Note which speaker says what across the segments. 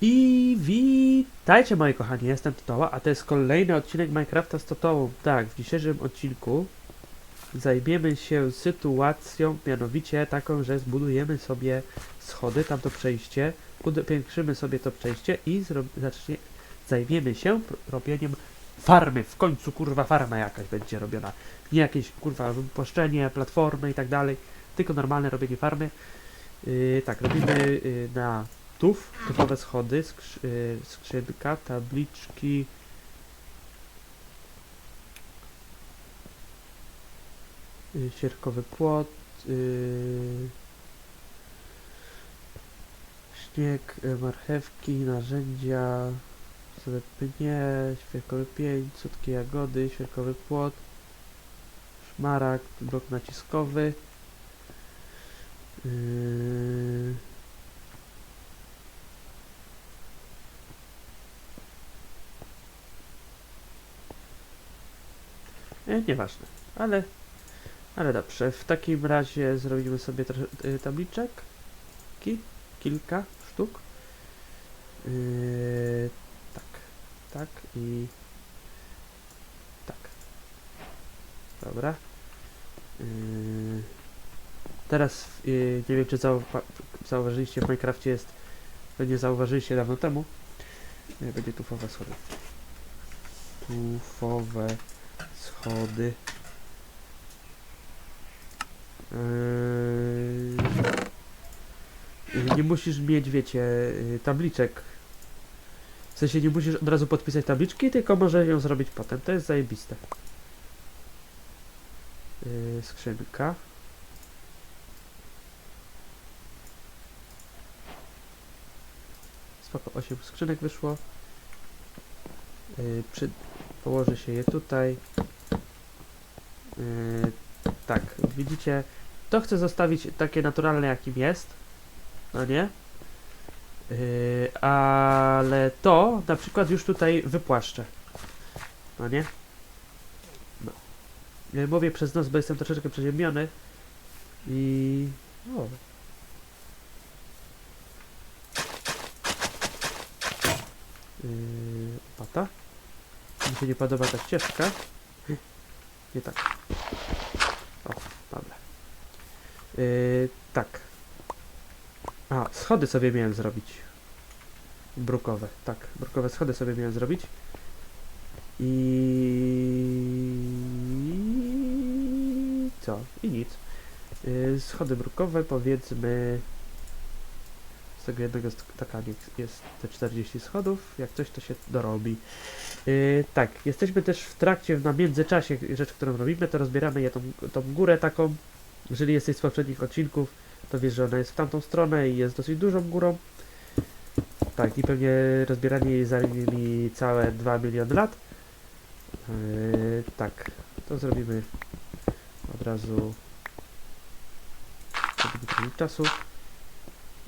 Speaker 1: I witajcie moi kochani, jestem Totoła, a to jest kolejny odcinek Minecrafta z Totołą. Tak, w dzisiejszym odcinku zajmiemy się sytuacją, mianowicie taką, że zbudujemy sobie schody, tamto przejście, upiększymy sobie to przejście i zacznie, zajmiemy się robieniem farmy. W końcu kurwa farma jakaś będzie robiona. Nie jakieś kurwa wypłaszczenie, platformy i tak dalej, tylko normalne robienie farmy. Yy, tak, robimy yy, na tuf, tufowe schody, skrzy, yy, skrzynka, tabliczki. Yy, sierkowy płot. Yy, śnieg, yy, marchewki, narzędzia, sobie pnie, świerkowy pień, słodkie jagody, świerkowy płot, szmaragd, blok naciskowy. Yy, E, nieważne, ale, ale dobrze. W takim razie zrobimy sobie y, tabliczek. Ki, kilka sztuk. Yy, tak, tak i tak. Dobra. Yy, teraz yy, nie wiem, czy zauwa zauważyliście w Minecrafcie jest. Nie zauważyliście dawno temu. Nie, będzie tufowe schody. Tufowe schody. Yy, nie musisz mieć, wiecie, yy, tabliczek. W sensie nie musisz od razu podpisać tabliczki, tylko możesz ją zrobić potem. To jest zajebiste. Yy, skrzynka. Spoko, 8 skrzynek wyszło. Yy, przy, położy się je tutaj. Yy, tak, widzicie, to chcę zostawić takie naturalne jakim jest. No nie? Yy, ale to na przykład już tutaj wypłaszczę. No nie? No. Yy, mówię przez nos, bo jestem troszeczkę przeziębiony. I... O. Yy. Mi się nie podoba ta ścieżka. Nie tak. O, dobra. Yy, tak. A, schody sobie miałem zrobić. Brukowe, tak. Brukowe schody sobie miałem zrobić. I co? I nic. Yy, schody brukowe powiedzmy z tego jednego stakania jest te 40 schodów. Jak coś to się dorobi. Yy, tak, jesteśmy też w trakcie, na międzyczasie rzecz, którą robimy, to rozbieramy je tą, tą górę taką. Jeżeli jesteś z poprzednich odcinków, to wiesz, że ona jest w tamtą stronę i jest dosyć dużą górą. Tak, i pewnie rozbieranie jej zajmie mi całe 2 miliony lat. Yy, tak, to zrobimy od razu. Czasu.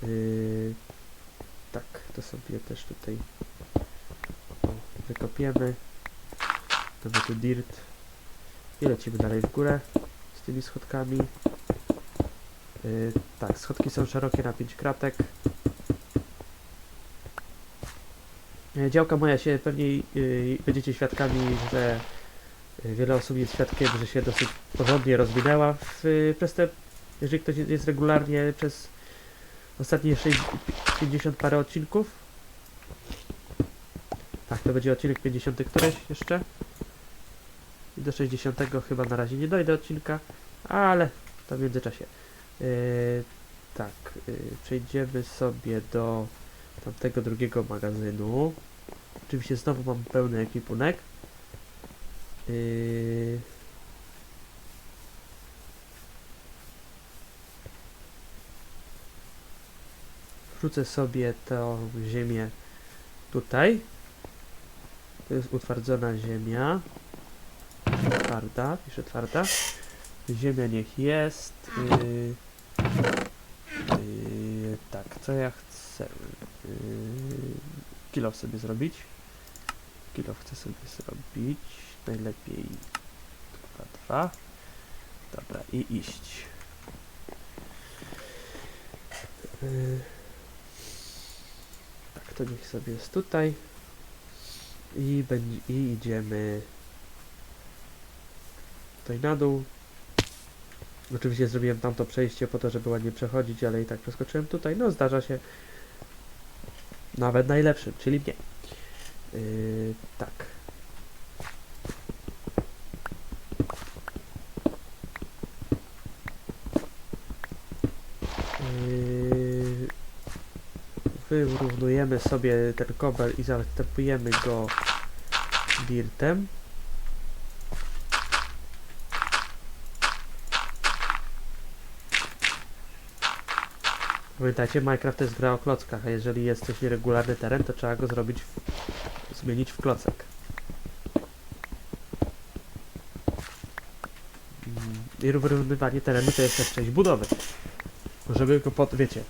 Speaker 1: Yy, tak, to sobie też tutaj wykopiemy. Mamy tu dirt. I lecimy dalej w górę z tymi schodkami. Yy, tak, schodki są szerokie na 5 kratek. Yy, Działka moja się pewnie yy, będziecie świadkami, że yy, wiele osób jest świadkiem, że się dosyć porządnie rozwinęła w, yy, przez te, jeżeli ktoś jest regularnie przez ostatnie 6, 50 parę odcinków. Tak, to będzie odcinek 50 któreś jeszcze. I do 60 chyba na razie nie dojdę odcinka, ale to w międzyczasie. Yy, tak, yy, przejdziemy sobie do tamtego drugiego magazynu. Oczywiście znowu mam pełny ekwipunek. Yy, wrzucę sobie tą ziemię tutaj. To jest utwardzona ziemia. Twarda, piszę twarda. Ziemia niech jest. Yy, yy, tak, co ja chcę? Yy, kilo sobie zrobić. Kilo chcę sobie zrobić. Najlepiej chyba dwa. Dobra, i iść. Yy, tak, to niech sobie jest tutaj. I, będzie, I idziemy tutaj na dół. Oczywiście zrobiłem tamto przejście po to, żeby ładnie przechodzić, ale i tak przeskoczyłem tutaj. No zdarza się nawet najlepszym, czyli mnie. Yy, tak. Yy, wyrównujemy sobie ten kobel i zastępujemy go dirtem. Pamiętajcie, Minecraft to jest gra o klockach, a jeżeli jest coś nieregularny teren, to trzeba go zrobić, w, zmienić w klocek. Mm, I wyrównywanie terenu to jest też część budowy. Żeby go pod... wiecie...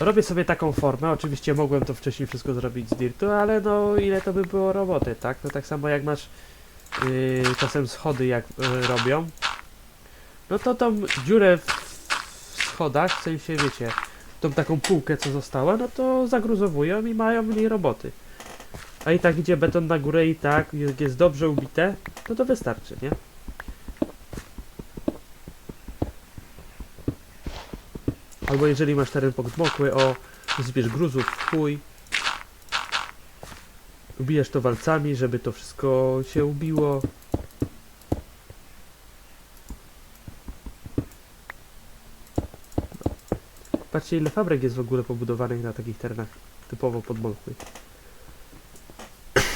Speaker 1: Robię sobie taką formę, oczywiście mogłem to wcześniej wszystko zrobić z dirtu, ale no ile to by było roboty, tak? To tak samo jak masz yy, czasem schody jak yy, robią, no to tą dziurę w, w schodach, w sensie wiecie, tą taką półkę co została, no to zagruzowują i mają mniej roboty. A i tak idzie beton na górę i tak, jak jest dobrze ubite, no to wystarczy, nie? Albo jeżeli masz teren podmokły, o, zbierz gruzów, w chuj. Ubijesz to walcami, żeby to wszystko się ubiło. Patrzcie ile fabryk jest w ogóle pobudowanych na takich terenach typowo podmokłych.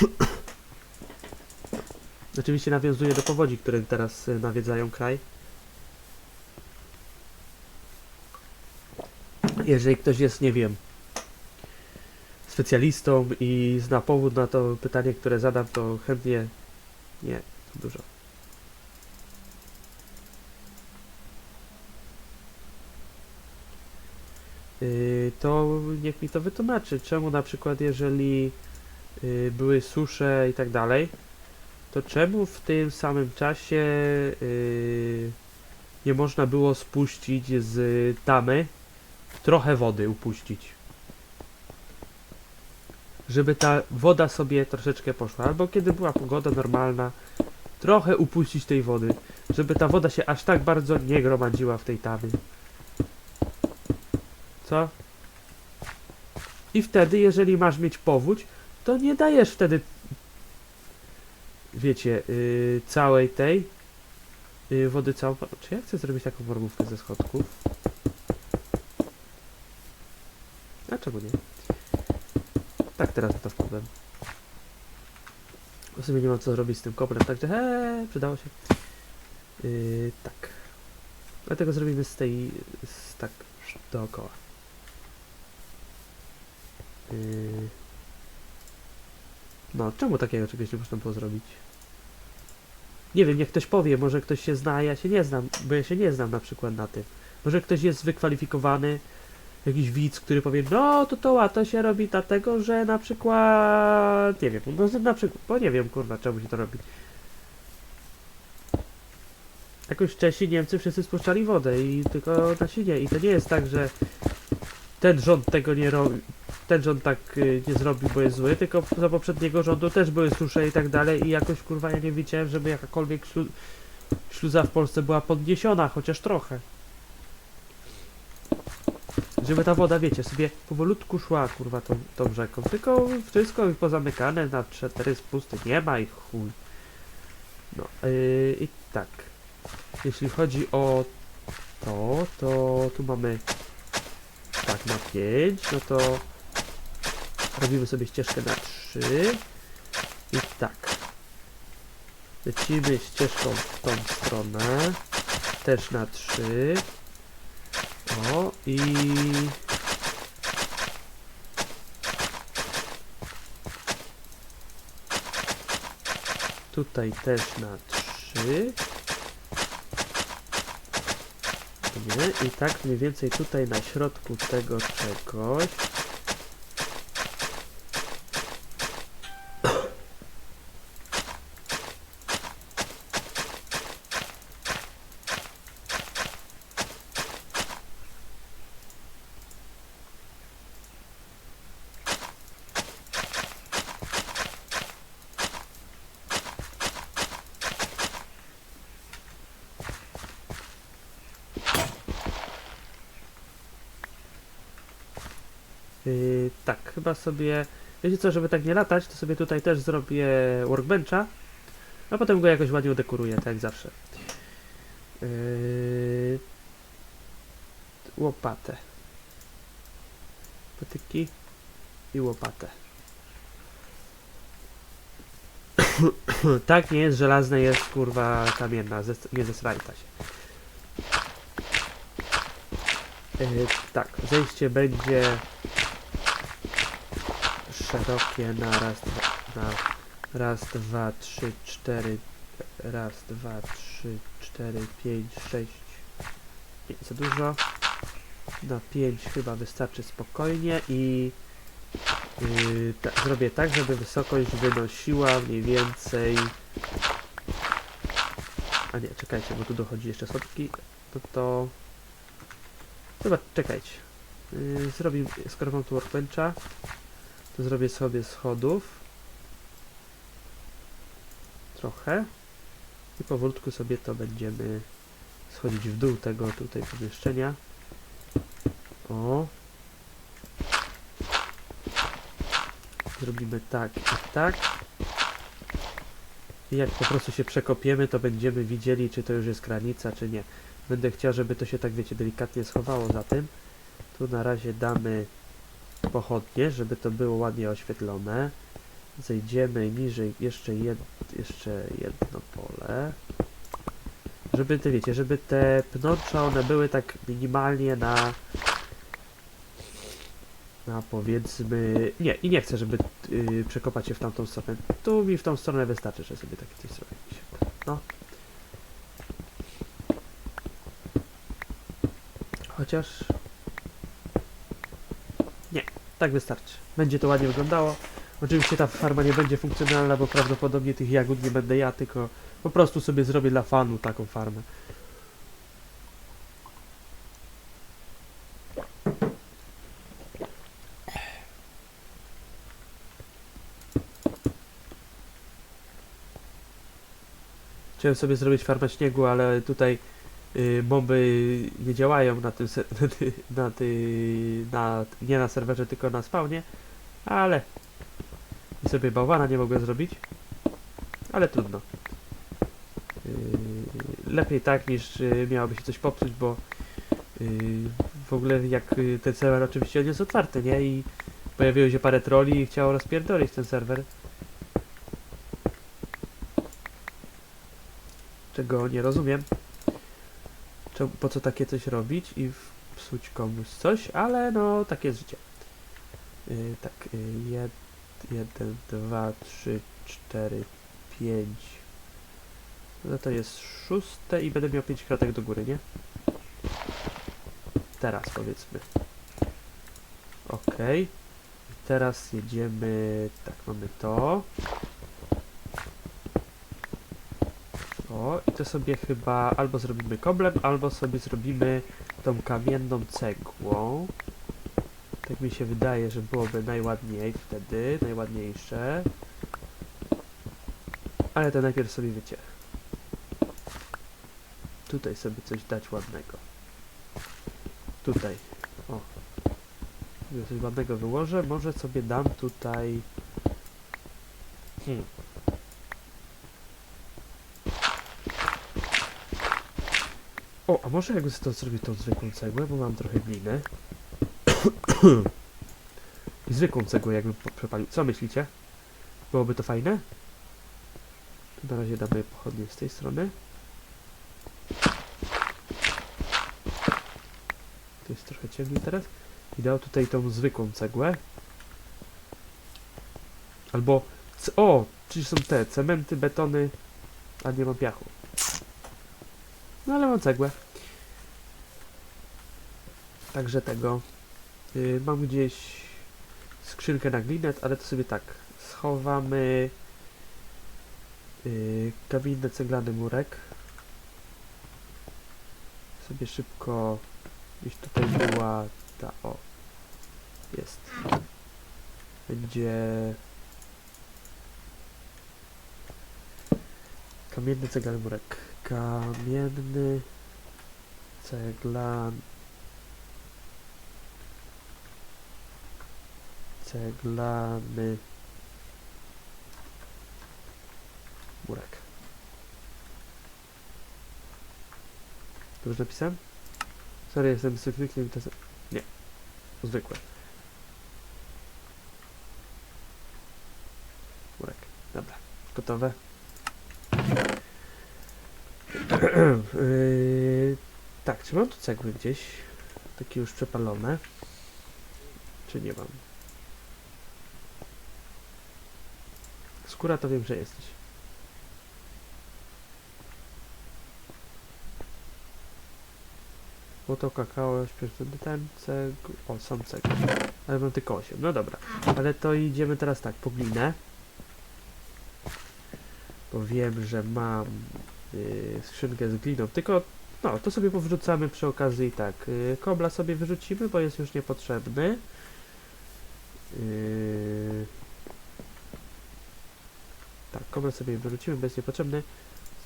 Speaker 1: Oczywiście nawiązuje do powodzi, które teraz y, nawiedzają kraj. Jeżeli ktoś jest, nie wiem, specjalistą i zna powód na to pytanie, które zadam, to chętnie... Nie, dużo. Yy, to niech mi to wytłumaczy, czemu na przykład jeżeli yy, były susze i tak dalej, to czemu w tym samym czasie yy, nie można było spuścić z tamy trochę wody upuścić? Żeby ta woda sobie troszeczkę poszła, albo kiedy była pogoda normalna, trochę upuścić tej wody, żeby ta woda się aż tak bardzo nie gromadziła w tej tamie. Co? I wtedy, jeżeli masz mieć powódź, to nie dajesz wtedy, wiecie, yy, całej tej yy, wody całą. Czy ja chcę zrobić taką formówkę ze schodków? A czemu nie? Tak, teraz to wpadłem. W sumie nie mam co zrobić z tym koprem, także he, przydało się. Yy, tak. Dlatego zrobimy z tej, z, tak, dookoła. Yy. No, czemu takiego czegoś nie można było zrobić? Nie wiem, niech ktoś powie, może ktoś się zna, ja się nie znam, bo ja się nie znam na przykład na tym. Może ktoś jest wykwalifikowany, jakiś widz, który powie, no to to łatwo się robi dlatego, że na przykład, nie wiem, no na przykład, bo nie wiem, kurwa, czemu się to robi. Jakoś Czesi, Niemcy wszyscy spuszczali wodę i tylko nasi nie. I to nie jest tak, że ten rząd tego nie robi, ten rząd tak y, nie zrobił, bo jest zły, tylko za poprzedniego rządu też były susze i tak dalej i jakoś kurwa ja nie widziałem, żeby jakakolwiek ślu śluza w Polsce była podniesiona, chociaż trochę. Żeby ta woda, wiecie, sobie powolutku szła kurwa tą, tą rzeką, tylko wszystko pozamykane na cztery spusty, nie ma ich chuj. No yy, i tak. Jeśli chodzi o to, to tu mamy tak na 5, no to robimy sobie ścieżkę na 3 i tak lecimy ścieżką w tą stronę też na 3 o i tutaj też na 3 nie? I tak mniej więcej tutaj na środku tego czegoś. Yy, tak, chyba sobie... Wiecie co, żeby tak nie latać, to sobie tutaj też zrobię workbencha, a potem go jakoś ładnie udekuruję, tak jak zawsze. Yy, łopatę. Patyki i łopatę. tak, nie jest żelazne, jest kurwa kamienna, nie zesrajta się. Yy, tak, zejście będzie szerokie na raz, na raz, dwa, trzy, cztery, raz, dwa, trzy, cztery, pięć, sześć, nie, za dużo, na pięć chyba wystarczy spokojnie i yy, ta, zrobię tak, żeby wysokość wynosiła mniej więcej, a nie, czekajcie, bo tu dochodzi jeszcze schodki, no to chyba, czekajcie, yy, zrobimy, skoro mam tu workbencha, zrobię sobie schodów. Trochę. I powolutku sobie to będziemy schodzić w dół tego tutaj pomieszczenia. O. Zrobimy tak i tak. I jak po prostu się przekopiemy, to będziemy widzieli, czy to już jest granica, czy nie. Będę chciał, żeby to się tak, wiecie, delikatnie schowało za tym. Tu na razie damy pochodnie, żeby to było ładnie oświetlone. Zejdziemy niżej jeszcze, jed, jeszcze jedno pole. Żeby te, wiecie, żeby te pnącza, one były tak minimalnie na na powiedzmy... Nie, i nie chcę, żeby yy, przekopać się w tamtą stronę. Tu mi w tą stronę wystarczy, że sobie takie coś zrobię. No. Chociaż... Tak wystarczy. Będzie to ładnie wyglądało. Oczywiście ta farma nie będzie funkcjonalna, bo prawdopodobnie tych jagód nie będę ja, tylko po prostu sobie zrobię dla fanu taką farmę. Chciałem sobie zrobić farmę śniegu, ale tutaj y, moby nie działają na tym, na, ty, na, nie na serwerze, tylko na spawnie, ale i sobie bałwana nie mogłem zrobić, ale trudno. Yy, lepiej tak niż y, miałoby się coś popsuć, bo w ogóle jak y, ten serwer oczywiście jest otwarty, nie? I pojawiło się parę troli i chciało rozpierdolić ten serwer. Czego nie rozumiem. Czemu, po co takie coś robić i psuć komuś coś, ale no takie jest życie. Yy, tak, yy, jed, jeden, dwa, trzy, cztery, pięć. No to jest szóste i będę miał pięć kratek do góry, nie? Teraz powiedzmy. Okej. I teraz jedziemy. Tak, mamy to. O, i to sobie chyba albo zrobimy koblem, albo sobie zrobimy tą kamienną cegłą. Tak mi się wydaje, że byłoby najładniej wtedy, najładniejsze. Ale to najpierw sobie wiecie. Tutaj sobie coś dać ładnego. Tutaj. O. Coś ładnego wyłożę. Może sobie dam tutaj... Hmm. O, a może jakby to zrobić tą zwykłą cegłę, bo mam trochę gliny. I zwykłą cegłę jakbym przepalił. Co myślicie? Byłoby to fajne? Na razie damy pochodnie z tej strony. To jest trochę ciemniej teraz. I dał tutaj tą zwykłą cegłę. Albo... O! Czyli są te cementy, betony, a nie mam piachu. No ale mam cegłę. Także tego. Yy, mam gdzieś skrzynkę na glinet, ale to sobie tak schowamy yy, kabinę ceglany murek. Sobie szybko gdzieś tutaj była ta o jest. Będzie kamienny ceglany murek. Kamienny ceglan ceglany murek. Dobrze napisałem? Sorry, jestem zwykłym to... Nie. Zwykłe. Murek. Dobra. Gotowe. yy, tak, czy mam tu cegły gdzieś? Takie już przepalone. Czy nie mam? Skóra to wiem, że jesteś. Złoto, kakao, śpieszny ten, cegł... O, są cegły. Ale mam tylko 8. No dobra. Ale to idziemy teraz tak, po glinę. Bo wiem, że mam yy, skrzynkę z gliną. Tylko, no, to sobie powrzucamy przy okazji tak. Yy, kobla sobie wyrzucimy, bo jest już niepotrzebny. Yy... Tak, kobla sobie wyrzucimy, bo jest niepotrzebny.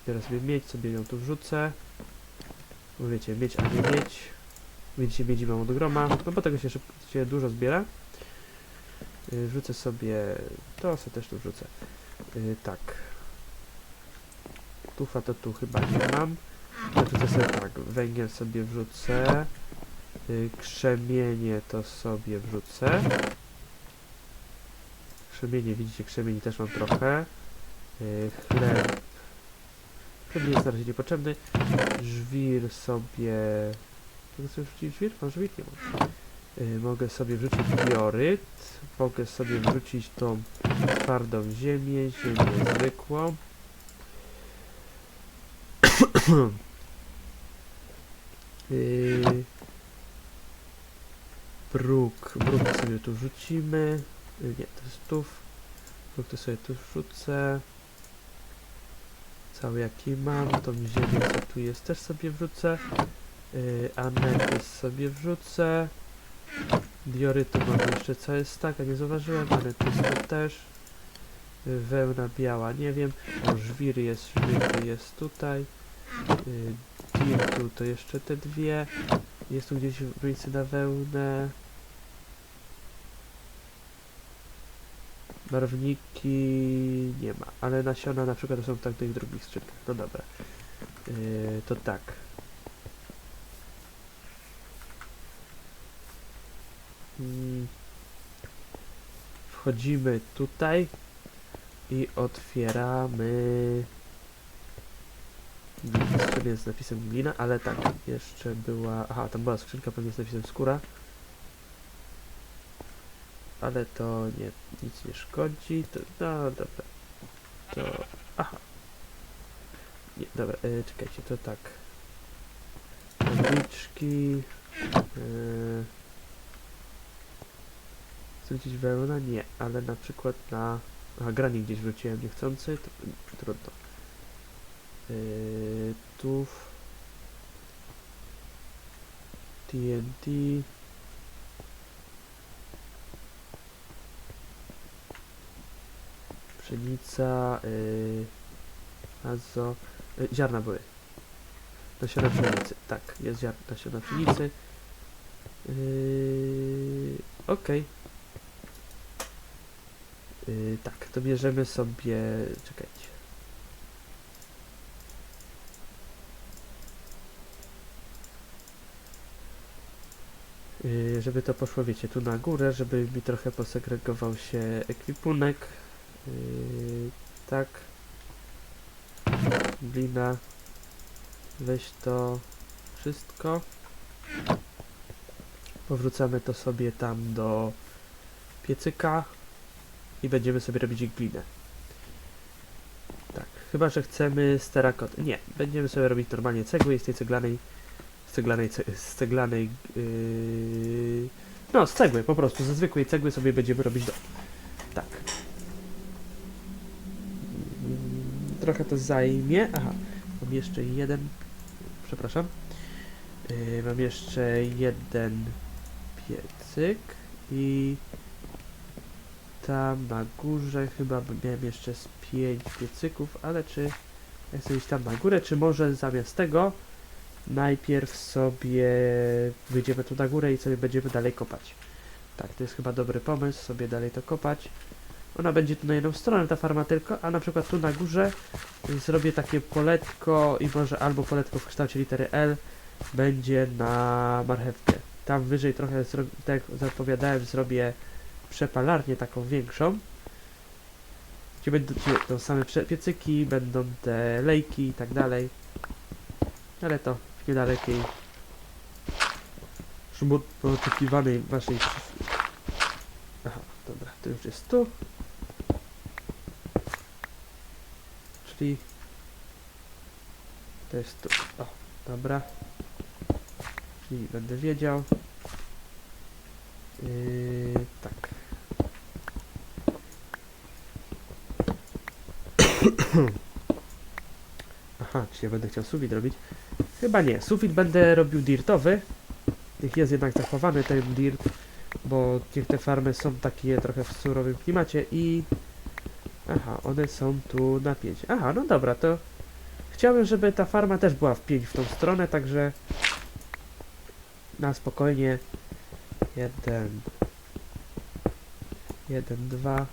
Speaker 1: Zbiorę sobie miedź, sobie ją tu wrzucę. Bo wiecie, miedź, a nie miedź. Widzicie, miedzi mam od groma, no bo tego się, szybko, się dużo zbiera. Yy, wrzucę sobie, to sobie też tu wrzucę. Tak. Tufa to tu chyba nie mam. Ja wrzucę sobie tak, węgiel sobie wrzucę. Yy, krzemienie to sobie wrzucę. Krzemienie, widzicie, krzemieni też mam trochę. Yy, chleb. Chleb nie jest na razie niepotrzebny. Żwir sobie... Mogę sobie wrzucić żwir? Mam żwir? Nie mam. Yy, mogę sobie wrzucić bioryt. Mogę sobie wrzucić tą twardą ziemię, ziemię zwykłą. Yy, bruk. Bruk sobie tu wrzucimy. Yy, nie, to jest tuf. Bruk to sobie tu wrzucę. Cały jaki mam. Tą ziemię co tu jest też sobie wrzucę. Yy, sobie wrzucę. Diorytu mam jeszcze cały stack, a nie zauważyłem. Anetystu też. Yy, wełna biała, nie wiem. O, żwir jest, żwir jest tutaj. Yy, dirtu to jeszcze te dwie. Jest tu gdzieś miejsce na wełnę. Barwniki nie ma, ale nasiona na przykład są w tamtych drugich skrzynkach. No dobra. Yy, to tak. Mm. Wchodzimy tutaj i otwieramy skrzynkę z napisem glina, ale tak, jeszcze była... Aha, tam była skrzynka pewnie z napisem skóra. Ale to nie, nic nie szkodzi. To, no dobra. To... Aha. Nie, dobra, e, czekajcie, to tak. Tabliczki. E, Chcę wełna? Nie, ale na przykład na... Aha, granik gdzieś wróciłem niechcący, to trudno. Tu TNT pszenica yy, azo yy, ziarna były. Nasiona pszenicy. Tak jest ziarna nasiona pszenicy. Yy, okej. Yy, tak to bierzemy sobie czekajcie żeby to poszło, wiecie, tu na górę, żeby mi trochę posegregował się ekwipunek. Yy, tak. Glina. Weź to wszystko. Powrócamy to sobie tam do piecyka i będziemy sobie robić glinę. Tak, chyba że chcemy z terakoty. Nie, będziemy sobie robić normalnie cegły z tej ceglanej z ceglanej, ce- z ceglanej yy, no z cegły po prostu, ze zwykłej cegły sobie będziemy robić dom. Tak. Trochę to zajmie. Aha, mam jeszcze jeden, przepraszam. Yy, mam jeszcze jeden piecyk i tam na górze chyba miałem jeszcze z pięć piecyków, ale czy ja chcę iść tam na górę, czy może zamiast tego najpierw sobie wyjdziemy tu na górę i sobie będziemy dalej kopać. Tak, to jest chyba dobry pomysł, sobie dalej to kopać. Ona będzie tu na jedną stronę, ta farma tylko, a na przykład tu na górze zrobię takie poletko i może albo poletko w kształcie litery L będzie na marchewkę. Tam wyżej trochę, tak jak zapowiadałem, zrobię przepalarnię taką większą. Gdzie będą, będą same piecyki, będą te lejki i tak dalej. Ale to w niedalekiej szumot oczekiwanej przysz- Aha, dobra, to już jest tu. Czyli to jest tu. O, dobra. Czyli będę wiedział. Yy, tak. Aha, czy ja będę chciał sufit robić? Chyba nie. Sufit będę robił dirtowy. Niech jest jednak zachowany ten dirt, bo niech te farmy są takie trochę w surowym klimacie i... Aha, one są tu na 5. Aha, no dobra, to chciałbym, żeby ta farma też była w 5 w tą stronę, także na spokojnie. Jeden, jeden, dwa,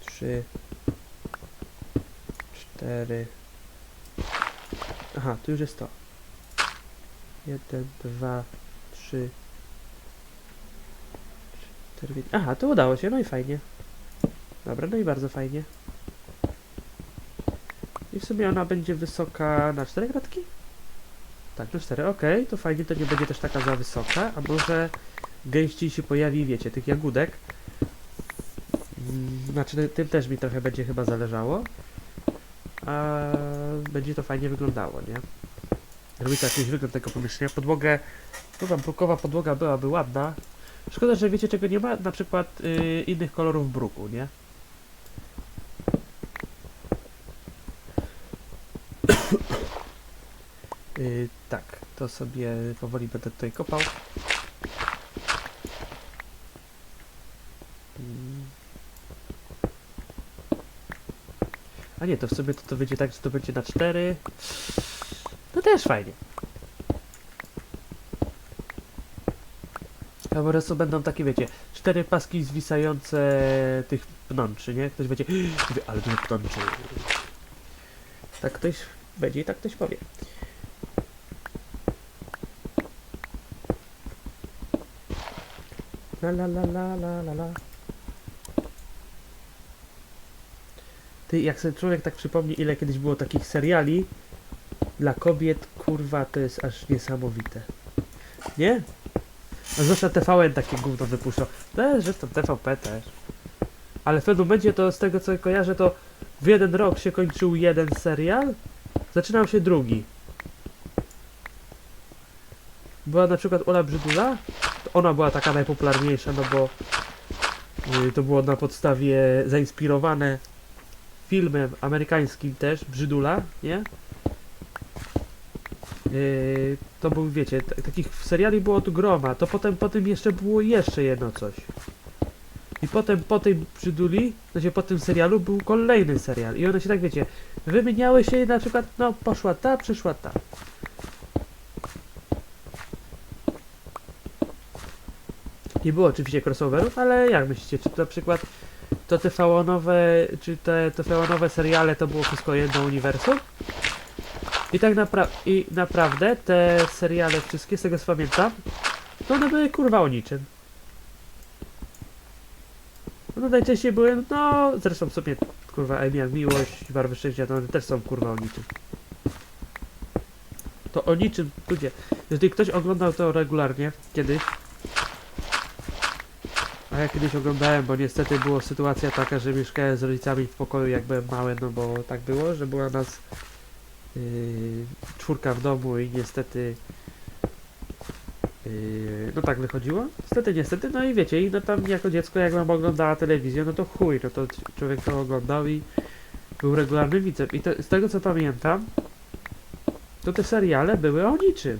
Speaker 1: trzy, cztery. Aha, tu już jest to. Jeden, dwa, trzy, cztery. pięć. Aha, to udało się, no i fajnie. Dobra, no i bardzo fajnie. I w sumie ona będzie wysoka na cztery kratki? Tak, na cztery, okej, to fajnie, to nie będzie też taka za wysoka, a może gęściej się pojawi, wiecie, tych jagódek. Mm, Znaczy, tym też mi trochę będzie chyba zależało. A będzie to fajnie wyglądało, nie? Robi to jakiś wygląd tego pomieszczenia. Podłogę, chyba brukowa podłoga byłaby ładna. Szkoda, że wiecie czego nie ma, na przykład y, innych kolorów bruku, nie? Y, tak, to sobie powoli będę tutaj kopał. A nie, to w sobie to, to wyjdzie tak, że to będzie na 4. No też fajnie. Prostu będą takie, wiecie, cztery paski zwisające tych pnączy, nie? Ktoś będzie, ale dużo pnączy. Tak ktoś będzie i tak ktoś powie. La la la la la la la. Ty, jak sobie człowiek tak przypomni, ile kiedyś było takich seriali dla kobiet, kurwa, to jest aż niesamowite. Nie? A zwłaszcza TVN takie gówno wypuszczał. Też, że to TVP też. Ale w pewnym momencie to z tego co kojarzę, to w jeden rok się kończył jeden serial, zaczynał się drugi. Była na przykład Ola Brzydula, ona była taka najpopularniejsza, no bo y, to było na podstawie zainspirowane filmem amerykańskim też, Brzydula, nie? Yy, to był, wiecie, takich seriali było tu groma, to potem po tym jeszcze było jeszcze jedno coś. I potem po tej Brzyduli, znaczy po tym serialu był kolejny serial i one się tak, wiecie, wymieniały się i na przykład, no poszła ta, przyszła ta. Nie było oczywiście crossoverów, ale jak myślicie, czy na przykład to TV-nowe, czy te TV-nowe seriale to było wszystko jedno uniwersum? I tak napra i naprawdę te seriale wszystkie, z tego co pamiętam, to one były kurwa o niczym. No najczęściej były, no zresztą sobie kurwa Emi jak miłość, barwy szczęścia, to one też są kurwa o niczym. To o niczym, ludzie. Jeżeli ktoś oglądał to regularnie, kiedyś, a ja kiedyś oglądałem, bo niestety była sytuacja taka, że mieszkałem z rodzicami w pokoju jak byłem mały, no bo tak było, że była nas yy, czwórka w domu i niestety yy, no tak wychodziło. Niestety, niestety, no i wiecie, i no tam jako dziecko jak mam oglądała telewizję, no to chuj, no to człowiek to oglądał i był regularnym widzem. I z tego co pamiętam, to te seriale były o niczym.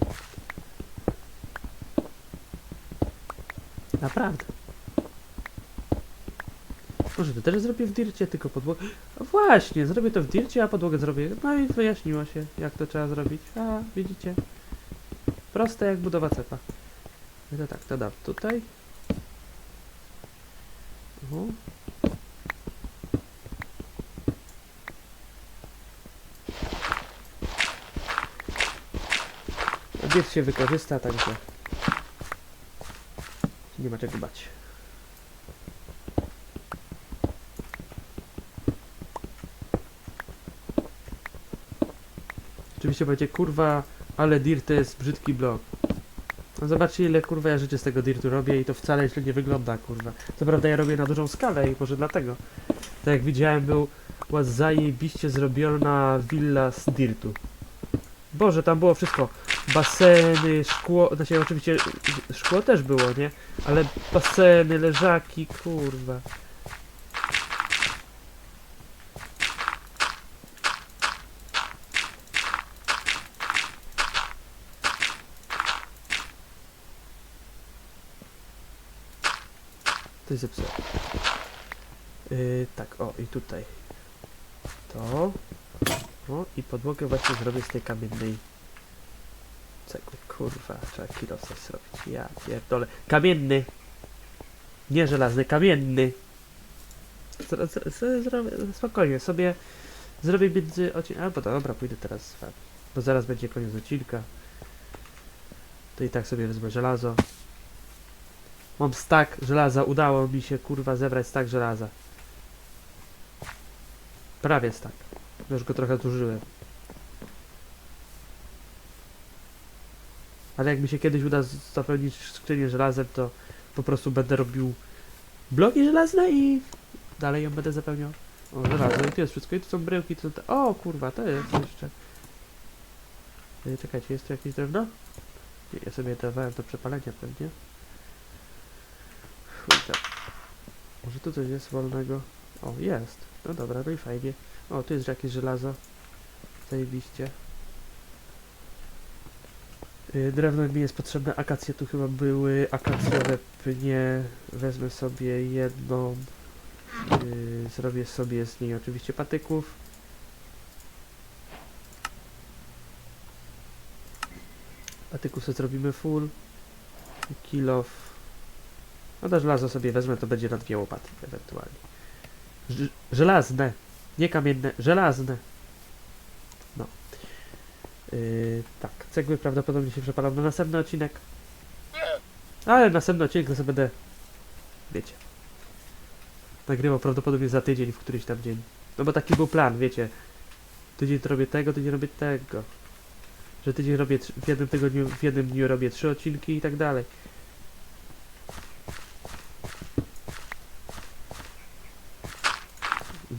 Speaker 1: Naprawdę. Może to też zrobię w dircie, tylko podłogę. No właśnie, zrobię to w dircie, a podłogę zrobię. No i wyjaśniło się, jak to trzeba zrobić. A, widzicie? Proste jak budowa cepa. No tak, to dam tutaj. Mhm. Obiekt się wykorzysta, także nie ma czego bać. Oczywiście będzie kurwa, ale Dirt to jest brzydki blok. No zobaczcie ile kurwa ja życie z tego Dirtu robię i to wcale źle nie wygląda kurwa. Co prawda ja robię na dużą skalę i może dlatego. Tak jak widziałem był była zajebiście zrobiona willa z Dirtu. Boże, tam było wszystko. Baseny, szkło, znaczy oczywiście szkło też było, nie? Ale baseny, leżaki, kurwa. Jest zepsułem. Yy, tak, o i tutaj. To. O i podłogę właśnie zrobię z tej kamiennej cegły. Kurwa, trzeba kilo coś zrobić. Ja pierdolę. Kamienny! Nie żelazny, kamienny! Zro, spokojnie, sobie zrobię między odcin- Albo dobra, pójdę teraz. Bo zaraz będzie koniec odcinka. To i tak sobie wezmę żelazo. Mam stak żelaza, udało mi się kurwa zebrać stak żelaza. Prawie stak. Już go trochę zużyłem. Ale jak mi się kiedyś uda zapełnić skrzynię żelazem, to po prostu będę robił bloki żelazne i dalej ją będę zapełniał. O, żelazo i tu jest wszystko. I tu są bryłki, tu. O kurwa, to jest jeszcze. Ej, Czekajcie, jest tu jakieś drewno? Ja sobie dawałem do przepalenia pewnie. Chuj tam. Może tu coś jest wolnego? O, jest. No dobra, no i fajnie. O, tu jest jakieś żelazo. Zajebiście. Yy, drewno mi jest potrzebne, akacje tu chyba były, akacjowe pnie. Wezmę sobie jedną. Yy, zrobię sobie z niej oczywiście patyków. Patyków sobie zrobimy full. Kilof. No to żelazo sobie wezmę, to będzie na dwie łopaty ewentualnie. Ż żelazne, nie kamienne, żelazne. No. Yy, tak, cegły prawdopodobnie się przepalam na następny odcinek. Ale następny odcinek to sobie będę, wiecie, nagrywał prawdopodobnie za tydzień, w któryś tam dzień. No bo taki był plan, wiecie. Tydzień to robię tego, tydzień robię tego. Że tydzień robię, w jednym tygodniu, w jednym dniu robię trzy odcinki i tak dalej.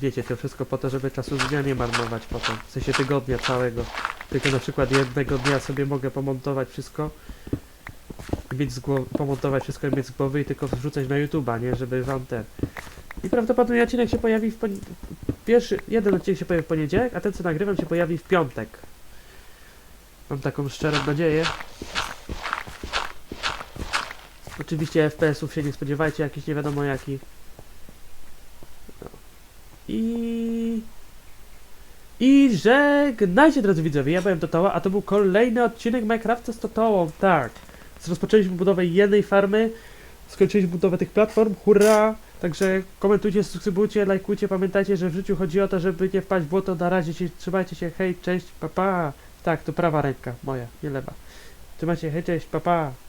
Speaker 1: Wiecie, to wszystko po to, żeby czasu dnia nie marnować potem. W sensie tygodnia całego. Tylko na przykład jednego dnia sobie mogę pomontować wszystko. Mieć z pomontować wszystko mieć z głowy i tylko wrzucać na YouTube'a, nie? Żeby wam ten. I prawdopodobnie odcinek się pojawi w Pierwszy, jeden odcinek się pojawi w poniedziałek, a ten co nagrywam się pojawi w piątek. Mam taką szczerą nadzieję. Oczywiście FPS-ów się nie spodziewajcie, jakiś nie wiadomo jaki. I... I żegnajcie drodzy widzowie, ja byłem Totoła, a to był kolejny odcinek Minecrafta z Totołą, tak. Rozpoczęliśmy budowę jednej farmy, skończyliśmy budowę tych platform, hurra! Także komentujcie, subskrybujcie, lajkujcie, pamiętajcie, że w życiu chodzi o to, żeby nie wpaść w błoto, na razie się, trzymajcie się, hej, cześć, pa pa! Tak, to prawa ręka, moja, nie lewa. Trzymajcie hej, cześć, pa pa!